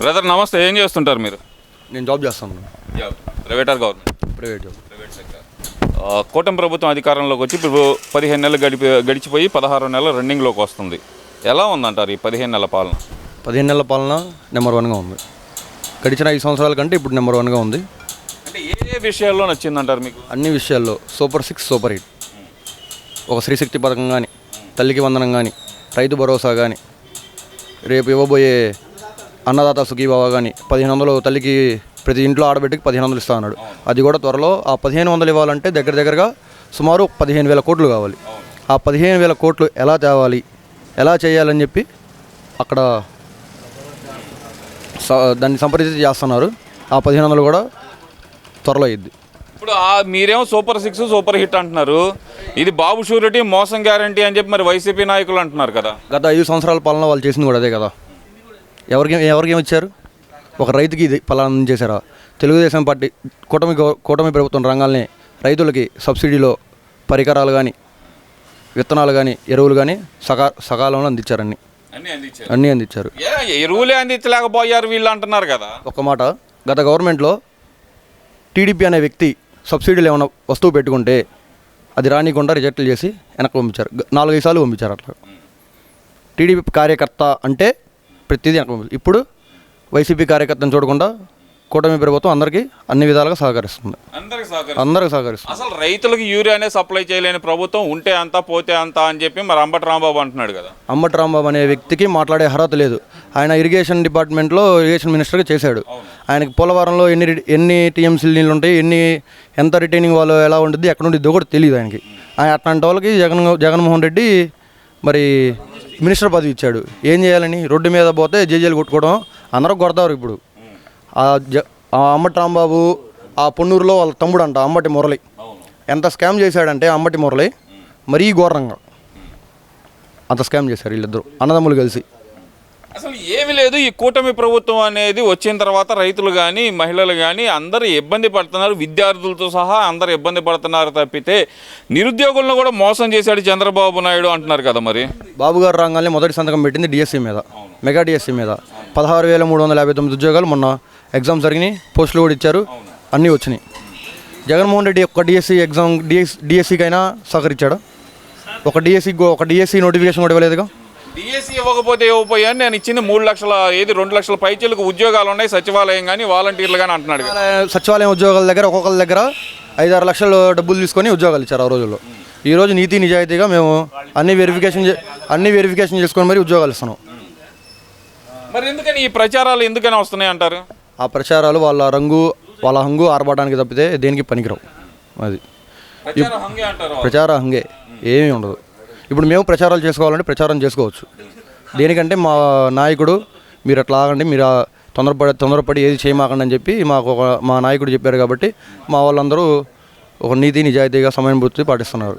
Brother నమస్తే. ఏం చేస్తుంటారు మీరు? నేను జాబ్ చేస్తాను private or government private job private sector కూటమి ప్రభుత్వం అధికారంలోకి వచ్చి ఇప్పుడు పదిహేను నెలలు గడిపి గడిచిపోయి పదహారు నెలలు రన్నింగ్లోకి వస్తుంది. ఎలా ఉందంటారు ఈ పదిహేను నెలల పాలన? పదిహేను నెలల పాలన నెంబర్ వన్గా ఉంది. గడిచిన ఐదు సంవత్సరాల కంటే ఇప్పుడు నెంబర్ వన్గా ఉంది. అంటే ఏ ఏ విషయాల్లో నచ్చిందంటారు మీకు? అన్ని విషయాల్లో సూపర్ సిక్స్ సూపర్ హిట్ ఒక శ్రీశక్తి పథకం కానీ తల్లికి వందనం కానీ రైతు భరోసా కానీ రేపు ఇవ్వబోయే అన్నదాత సుఖీబాబా కానీ పదిహేను వందలు తల్లికి ప్రతి ఇంట్లో ఆడబిడ్డకి పదిహేను వందలు ఇస్తా అన్నాడు. అది కూడా త్వరలో ఆ పదిహేను వందలు ఇవ్వాలంటే దగ్గర దగ్గరగా సుమారు పదిహేను వేల కోట్లు కావాలి. ఆ పదిహేను వేల కోట్లు ఎలా తేవాలి ఎలా చేయాలని చెప్పి అక్కడ దాన్ని సంప్రదించి చేస్తున్నారు. ఆ పదిహేను వందలు కూడా త్వరలో అయ్యిద్ది. ఇప్పుడు మీరేమో సూపర్ సిక్స్ సూపర్ హిట్ అంటున్నారు. ఇది బాబు షూరిటీ మోసం గ్యారంటీ అని చెప్పి మరి వైసీపీ నాయకులు అంటున్నారు కదా. గత ఐదు సంవత్సరాల పాలన వాళ్ళు చేసింది కూడా అదే కదా. ఎవరికి ఎవరికి ఏమి ఇచ్చారు? ఒక రైతుకి ఇది పలానా చేశారా? తెలుగుదేశం పార్టీ కూటమి కూటమి ప్రభుత్వం రంగాల్ని రైతులకి సబ్సిడీలో పరికరాలు కానీ విత్తనాలు కానీ ఎరువులు కానీ సకా సకాలంలో అందించారన్ని అన్నీ. అందించారు. ఎరువులే అందించలేకపోయారు వీళ్ళు అంటున్నారు కదా. ఒక మాట గత గవర్నమెంట్లో టీడీపీ అనే వ్యక్తి సబ్సిడీలు ఏమైనా వస్తువు పెట్టుకుంటే అది రానికుండా రిజెక్ట్లు చేసి వెనక్కి పంపించారు. నాలుగైదు సార్లు పంపించారు అట్లా. టీడీపీ కార్యకర్త అంటే ప్రతిదీ పంపించారు ఇప్పుడు వైసీపీ కార్యకర్తను చూడకుండా కూటమి ప్రభుత్వం అందరికీ అన్ని విధాలుగా సహకరిస్తుంది. అందరికి సహకరి అందరికి సహకరిస్తుంది. అసలు రైతులకు యూరియానే సప్లై చేయలేని ప్రభుత్వం ఉంటే అంత పోతే అంత అని చెప్పి మరి అంబటి రాంబాబు అంటున్నాడు కదా. అంబటి రాంబాబు అనే వ్యక్తికి మాట్లాడే అర్హత లేదు. ఆయన ఇరిగేషన్ డిపార్ట్మెంట్లో ఇరిగేషన్ మినిస్టర్గా చేశాడు. ఆయనకి పోలవరంలో ఎన్ని ఎన్ని టీఎంసీలు నీళ్ళు ఉంటాయి ఎన్ని ఎంత రిటైనింగ్ వాళ్ళు ఎలా ఉంటుంది ఎక్కడ ఉండిద్దో కూడా తెలియదు ఆయనకి. ఆయన అట్లాంటి వాళ్ళకి జగన్ జగన్మోహన్ రెడ్డి మరి మినిస్టర్ పదవి ఇచ్చాడు. ఏం చేయాలని? రోడ్డు మీద పోతే జేజేలు కొట్టుకోవడం. అందరూ కొడతారు ఇప్పుడు. ఆ జ ఆ అంబటి రాంబాబు ఆ పొన్నూరులో వాళ్ళ తమ్ముడు అంట అంబటి మురళి ఎంత స్కామ్ చేశాడంటే అంబటి మురళి మరీ ఘోరంగా. అంత స్కామ్ చేశారు వీళ్ళిద్దరు. అన్నదమ్ములు కలిసి. అసలు ఏమీ లేదు. ఈ కూటమి ప్రభుత్వం అనేది వచ్చిన తర్వాత రైతులు కానీ మహిళలు కానీ అందరూ ఇబ్బంది పడుతున్నారు. విద్యార్థులతో సహా అందరూ ఇబ్బంది పడుతున్నారు తప్పితే నిరుద్యోగులను కూడా మోసం చేశాడు చంద్రబాబు నాయుడు అంటున్నారు కదా మరి. బాబు గారు రాగానే మొదటి సంతకం పెట్టింది డిఎస్సి మీద. మెగా డిఎస్సీ మీద. పదహారు వేల మూడు వందల యాభై తొమ్మిది ఉద్యోగాలు మొన్న ఎగ్జామ్ జరిగినాయి. పోస్టులు కూడా ఇచ్చారు. అన్నీ వచ్చినాయి. జగన్మోహన్ రెడ్డి ఒక్క డిఎస్సి ఎగ్జామ్ డిఎస్ డిఎస్సీకైనా సహకరించాడు? ఒక డిఎస్సీ ఒక డిఎస్సీ నోటిఫికేషన్ కూడా ఇవ్వలేదుగా? డిఎస్సి ఇవ్వకపోతే ఇవ్వకపోయాను నేను ఇచ్చింది మూడు లక్షల ఏది రెండు లక్షల పైచీలకు ఉద్యోగాలు ఉన్నాయి సచివాలయం కానీ వాలంటీర్లు కానీ అంటున్నాడు సచివాలయం ఉద్యోగాల దగ్గర ఒక్కొక్కరి దగ్గర ఐదారు లక్షలు డబ్బులు తీసుకొని ఉద్యోగాలు ఇచ్చారు ఆ రోజుల్లో. ఈ రోజు నీతి నిజాయితీగా మేము అన్ని వెరిఫికేషన్ అన్ని వెరిఫికేషన్ చేసుకొని మరి ఉద్యోగాలు ఇస్తున్నాం. మరి ఎందుకని ఈ ప్రచారాలు ఎందుకని వస్తున్నాయి అంటారు? ఆ ప్రచారాలు వాళ్ళ రంగు వాళ్ళ హంగు ఆరబడడానికి తప్పితే దేనికి పనికిరావు. అది. ప్రచార హంగే. ఏమీ ఉండదు. ఇప్పుడు మేము ప్రచారాలు చేసుకోవాలంటే ప్రచారం చేసుకోవచ్చు. దేనికంటే మా నాయకుడు మీరు అట్లా ఆగండి మీరు తొందరపడి తొందరపడి ఏది చేయమాకండి అని చెప్పి మాకు ఒక మా నాయకుడు చెప్పారు కాబట్టి మా వాళ్ళందరూ ఒక నీతి నిజాయితీగా సమయానుభూతి పాటిస్తున్నారు.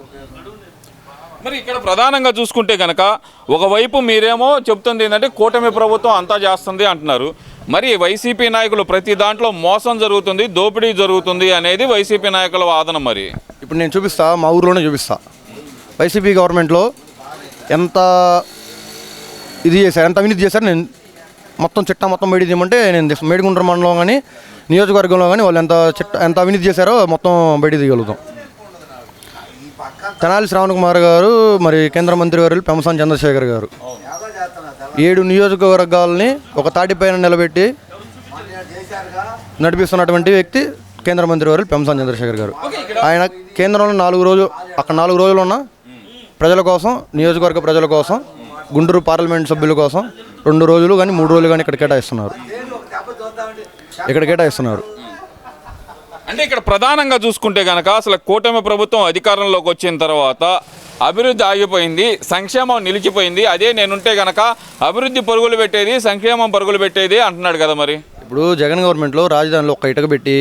మరి ఇక్కడ ప్రధానంగా చూసుకుంటే కనుక ఒకవైపు మీరేమో చెప్తుంది ఏంటంటే కూటమి ప్రభుత్వం అంతా చేస్తుంది అంటున్నారు. మరి వైసీపీ నాయకులు ప్రతి దాంట్లో మోసం జరుగుతుంది దోపిడీ జరుగుతుంది అనేది వైసీపీ నాయకుల వాదన మరి. ఇప్పుడు నేను చూపిస్తా మా ఊర్లోనే చూపిస్తా. వైసీపీ గవర్నమెంట్లో ఎంత ఇది చేశారు ఎంత అవినీతి చేశారు నేను మొత్తం చిట్టా మొత్తం మేడి తీయమంటే నేను మేడిగుండ్ర మండలం కానీ నియోజకవర్గంలో కానీ వాళ్ళు ఎంత చిట్ట ఎంత అవినీతి చేశారో మొత్తం బయట తీయగలుగుతాం. తెనాలి శ్రావణ్ కుమార్ గారు మరి కేంద్ర మంత్రి గారు పెంసాన్ చంద్రశేఖర్ గారు. ఏడు నియోజకవర్గాలని ఒక తాటిపైన నిలబెట్టి నడిపిస్తున్నటువంటి వ్యక్తి కేంద్ర మంత్రి వారు పెంసాన్ చంద్రశేఖర్ గారు. ఆయన కేంద్రంలో నాలుగు రోజులు అక్కడ నాలుగు రోజులు ఉన్న ప్రజల కోసం నియోజకవర్గ ప్రజల కోసం గుంటూరు పార్లమెంట్ సభ్యుల కోసం రెండు రోజులు కానీ మూడు రోజులు కానీ ఇక్కడ కేటాయిస్తున్నారు. ఇక్కడ కేటాయిస్తున్నారు. అంటే ఇక్కడ ప్రధానంగా చూసుకుంటే కనుక అసలు కూటమి ప్రభుత్వం అధికారంలోకి వచ్చిన తర్వాత అభివృద్ధి ఆగిపోయింది సంక్షేమం నిలిచిపోయింది. అదే నేనుంటే గనక అభివృద్ధి పరుగులు పెట్టేది సంక్షేమం పరుగులు పెట్టేది అంటున్నాడు కదా మరి. ఇప్పుడు జగన్ గవర్నమెంట్లో రాజధానిలో ఒక ఇటుక పెట్టి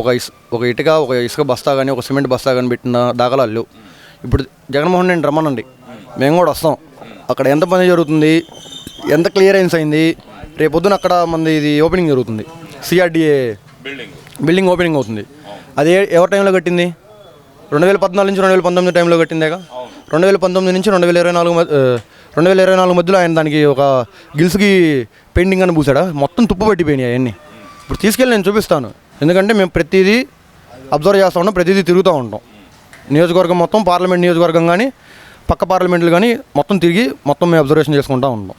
ఒక ఇస్ ఒక ఇటుక ఒక ఇసుక బస్తా కానీ ఒక సిమెంట్ బస్తా కానీ పెట్టిన దాఖలాలు ఇప్పుడు జగన్మోహన్ రెడ్డి రమ్మనండి. మేము కూడా వస్తాం. అక్కడ ఎంత పని జరుగుతుంది? ఎంత క్లియరెన్స్ అయింది? రేపొద్దున అక్కడ మంది ఇది ఓపెనింగ్ జరుగుతుంది. సిఆర్డిఏ బిల్డింగ్ ఓపెనింగ్ అవుతుంది. అది ఎవరి టైంలో కట్టింది? రెండు వేల పద్నాలుగు నుంచి రెండు వేల పంతొమ్మిది టైంలో కట్టిందేగా? రెండు వేల పంతొమ్మిది నుంచి రెండు వేల ఇరవై నాలుగు మధ్య- రెండు వేల ఇరవై నాలుగు మధ్యలో ఆయన దానికి ఒక గిల్స్కి పెయింటింగ్ అని పూసాడా? మొత్తం తుప్పు పట్టిపోయినాయి అవన్నీ ఇప్పుడు తీసుకెళ్ళి నేను చూపిస్తాను. ఎందుకంటే మేము ప్రతిదీ అబ్జర్వ్ చేస్తూ ఉంటాం ప్రతిదీ తిరుగుతూ ఉంటాం. నియోజకవర్గం మొత్తం పార్లమెంట్ నియోజకవర్గం కానీ పక్క పార్లమెంట్లు కానీ మొత్తం తిరిగి మొత్తం మేము అబ్జర్వేషన్ చేసుకుంటూ ఉంటాం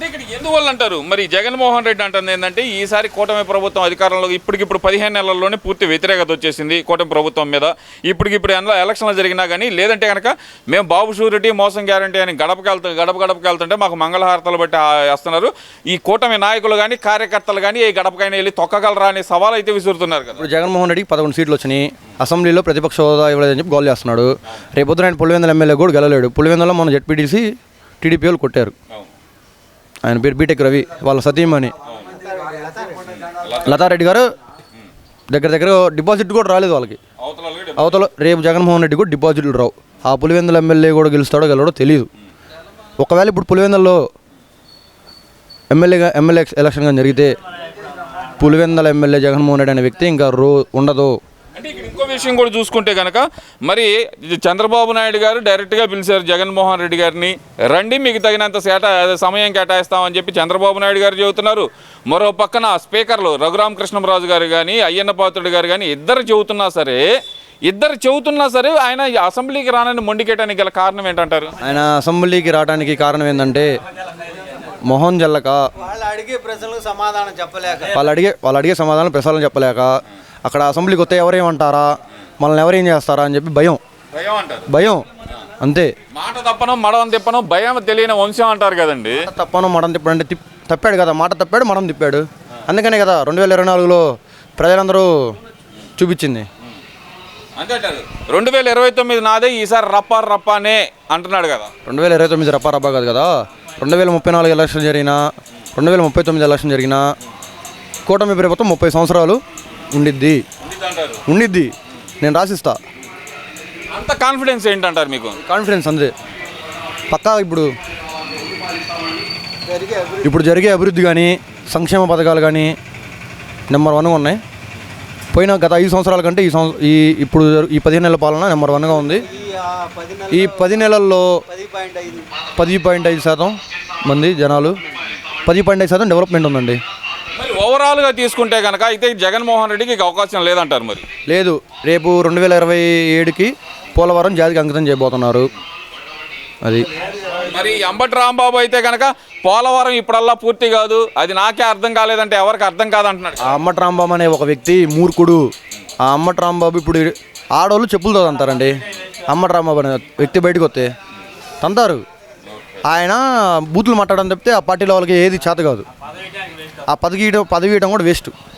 అంటే ఇక్కడ ఎందువల్ల అంటారు? మరి జగన్మోహన్ రెడ్డి అంటుంది ఏంటంటే ఈసారి కూటమి ప్రభుత్వం అధికారంలో ఇప్పటికిప్పుడు పదిహేను నెలల్లోనే పూర్తి వ్యతిరేకత వచ్చేసింది కూటమి ప్రభుత్వం మీద. ఇప్పటికిప్పుడు ఎన్నో ఎలక్షన్లు జరిగినా కానీ లేదంటే కనుక మేము బాబు షూరిటీ మోసం గ్యారంటీ అని గడపకి వెళ్తా గడప గడపకి వెళ్తుంటే మాకు మంగళహారతలు బట్టి వేస్తున్నారు. ఈ కూటమి నాయకులు కానీ కార్యకర్తలు కానీ ఈ గడపకైనా వెళ్ళి తొక్కగలరా అనే సవాల్ అయితే విసురుతున్నారు కదా. ఇప్పుడు జగన్మోహన్ రెడ్డికి పదకొండు సీట్లు వచ్చినాయి. అసెంబ్లీలో ప్రతిపక్ష హోదా ఇవ్వలేదని చెప్పి గోల్ చేస్తున్నాడు. రేపొద్దున ఆయన పులివెందుల ఎమ్మెల్యే కూడా గెలలేడు పులివెందులో మన జెడ్పీటీసీ టీడీపీ వాళ్ళు కొట్టారు. ఆయన పేరు బీటెక్ రవి వాళ్ళ సతీమణి లతారెడ్డి గారు దగ్గర దగ్గర డిపాజిట్ కూడా రాలేదు వాళ్ళకి. అవతల రేపు జగన్మోహన్ రెడ్డి కూడా డిపాజిట్లు రావు. ఆ పులివెందుల ఎమ్మెల్యే కూడా గెలుస్తాడో గెలవడో తెలియదు ఒకవేళ ఇప్పుడు పులివెందుల్లో ఎమ్మెల్యేగా ఎమ్మెల్యే ఎలక్షన్ కానీ జరిగితే పులివెందల ఎమ్మెల్యే జగన్మోహన్ రెడ్డి అనే వ్యక్తి ఇంకా రో ఉండదు. ఇంకో విషయం కూడా చూసుకుంటే కనుక మరి చంద్రబాబు నాయుడు గారు డైరెక్ట్గా పిలిచారు జగన్మోహన్ రెడ్డి గారిని రండి మీకు తగినంత సేట సమయం కేటాయిస్తామని చెప్పి చంద్రబాబు నాయుడు గారు చెబుతున్నారు. మరో పక్కన స్పీకర్లు రఘురామ కృష్ణరాజు గారు కానీ అయ్యన్న పాత్రుడు గారు కానీ ఇద్దరు చెబుతున్నా సరే ఇద్దరు చెబుతున్నా సరే ఆయన ఈ అసెంబ్లీకి రానని మొండికేయడానికి గల కారణం ఏంటంటారు? ఆయన అసెంబ్లీకి రావడానికి కారణం ఏంటంటే మొహం జల్లక వాళ్ళు అడిగే ప్రశ్నలకు సమాధానం చెప్పలేక. వాళ్ళు అడిగే వాళ్ళు అడిగే సమాధానం ప్రసారం చెప్పలేక అక్కడ అసెంబ్లీకి వస్తే ఎవరేమంటారా? మనల్ని ఎవరేం చేస్తారా అని చెప్పి భయం. భయం అంటారు. భయం. అంతే. మాట తప్పను మడవం తిప్పను భయం తెలియని వంశం అంటారు కదండి. తప్పను మడం తిప్పాడు అంటే తిప్ తప్పాడు కదా మాట తప్పాడు మడం తిప్పాడు. అందుకనే కదా రెండు వేల ఇరవై నాలుగులో ప్రజలందరూ చూపించింది. అంతే రెండు వేల ఇరవై తొమ్మిది నాదే ఈసారి రప్ప రప్పానే అంటున్నాడు కదా. రెండు వేల ఇరవై తొమ్మిది రప్పా రప్పా కాదు కదా. రెండు వేల ముప్పై నాలుగు ఎలక్షన్ జరిగినా రెండు వేల ముప్పై తొమ్మిది ఎలక్షన్ జరిగినా కూటమి ప్రభుత్వం ముప్పై సంవత్సరాలు ఉండిద్ది. ఉండిద్ది. నేను రాసిస్తా. అంత కాన్ఫిడెన్స్ ఏంటంటారు మీకు? కాన్ఫిడెన్స్ అంతే. పక్కా ఇప్పుడు. ఇప్పుడు జరిగే అభివృద్ధి కానీ సంక్షేమ పథకాలు కానీ నెంబర్ వన్గా ఉన్నాయి. పోయిన గత ఐదు సంవత్సరాల కంటే ఈ సంవత్సరం ఈ ఇప్పుడు ఈ పదిహేను నెలల పాలన నెంబర్ వన్గా ఉంది. ఈ పది నెలల్లో పది పాయింట్ ఐదు శాతం మంది జనాలు పది పాయింట్ ఐదు శాతం డెవలప్మెంట్ ఉందండి. ఓవరాల్గా తీసుకుంటే కనుక అయితే జగన్మోహన్ రెడ్డికి అవకాశం లేదంటారు మరి. లేదు రేపు రెండు వేల ఇరవై ఏడుకి పోలవరం జాతికి అంకితం చేయబోతున్నారు. అది. మరి అంబటి రాంబాబు అయితే కనుక పోలవరం ఇప్పుడల్లా పూర్తి కాదు అది నాకే అర్థం కాలేదంటే ఎవరికి అర్థం కాదంటున్నాడు. ఆ అమ్మటి రాంబాబు అనే ఒక వ్యక్తి మూర్ఖుడు. ఆ అమ్మటి రాంబాబు ఇప్పుడు ఆడవాళ్ళు చెప్పులతో తంతారండి అమ్మటి రాంబాబు అనే వ్యక్తి బయటకు వస్తే తంతారు. ఆయన బూతులు మాట్లాడడం తప్పితే ఆ పార్టీలో వాళ్ళకి ఏది చేత కాదు. ఆ పదవి పదవీయడం కూడా వేస్ట్.